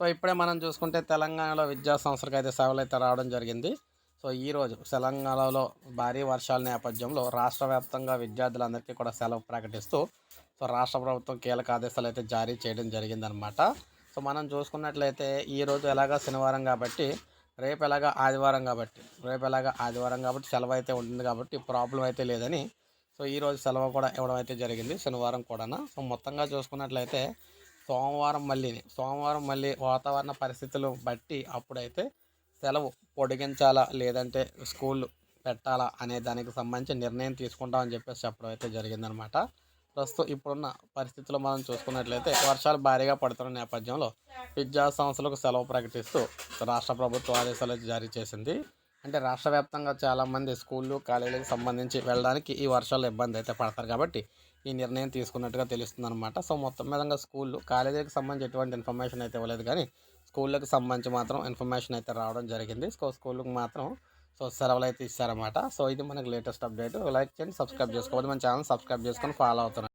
So ఇప్పుడే మనం చూసుకుంటే తెలంగాణలో విద్యా సంస్థలకు అయితే సేవలు అయితే రావడం జరిగింది. సో ఈరోజు తెలంగాణలో భారీ వర్షాల నేపథ్యంలో రాష్ట్ర వ్యాప్తంగా విద్యార్థులందరికీ కూడా సెలవు ప్రకటిస్తూ సో రాష్ట్ర ప్రభుత్వం కీలక ఆదేశాలు అయితే జారీ చేయడం జరిగిందనమాట సో మనం చూసుకున్నట్లయితే ఈరోజు ఎలాగా శనివారం కాబట్టి రేపు ఎలాగా ఆదివారం కాబట్టి రేపు ఎలాగా ఆదివారం కాబట్టి సెలవు అయితే ఉంటుంది కాబట్టి ప్రాబ్లం అయితే లేదని సో ఈరోజు సెలవు కూడా ఇవ్వడం అయితే జరిగింది శనివారం కూడా సో మొత్తంగా చూసుకున్నట్లయితే సోమవారం మళ్ళీ సోమవారం మళ్ళీ వాతావరణ పరిస్థితులు బట్టి అప్పుడైతే సెలవు పొడిగించాలా లేదంటే స్కూల్ పెట్టాలా అనే దానికి సంబంధించి నిర్ణయం తీసుకుంటామని చెప్పేసి చెప్పడం అయితే జరిగిందనమాట. ప్రస్తుతం ఇప్పుడున్న పరిస్థితులు మనం చూసుకున్నట్లయితే వర్షాలు భారీగా పడుతున్న నేపథ్యంలో విద్యా సంస్థలకు సెలవు ప్రకటిస్తూ రాష్ట్ర ప్రభుత్వం ఆదేశాలు అయితే జారీ చేసింది. అంటే రాష్ట్ర వ్యాప్తంగా చాలామంది స్కూళ్ళు కాలేజీలకు సంబంధించి వెళ్ళడానికి ఈ వర్షాలు ఇబ్బంది అయితే పడతారు కాబట్టి ఈ నిర్ణయం తీసుకున్నట్టుగా తెలుస్తుంది అనమాట సో మొత్తం మీదంగా స్కూళ్ళు కాలేజీలకు సంబంధించి ఎటువంటి ఇన్ఫర్మేషన్ అయితే ఇవ్వలేదు. కానీ స్కూళ్ళకి సంబంధించి మాత్రం ఇన్ఫర్మేషన్ అయితే రావడం జరిగింది. సో స్కూళ్ళకి మాత్రం సో సెలవులు అయితే ఇస్తారన్నమాట. సో ఇది మనకి లేటెస్ట్ అప్డేట్ లైక్ చేయండి సబ్స్క్రైబ్ చేసుకోవాలి మన ఛానల్ సబ్స్క్రైబ్ చేసుకొని ఫాలో అవుతున్నాం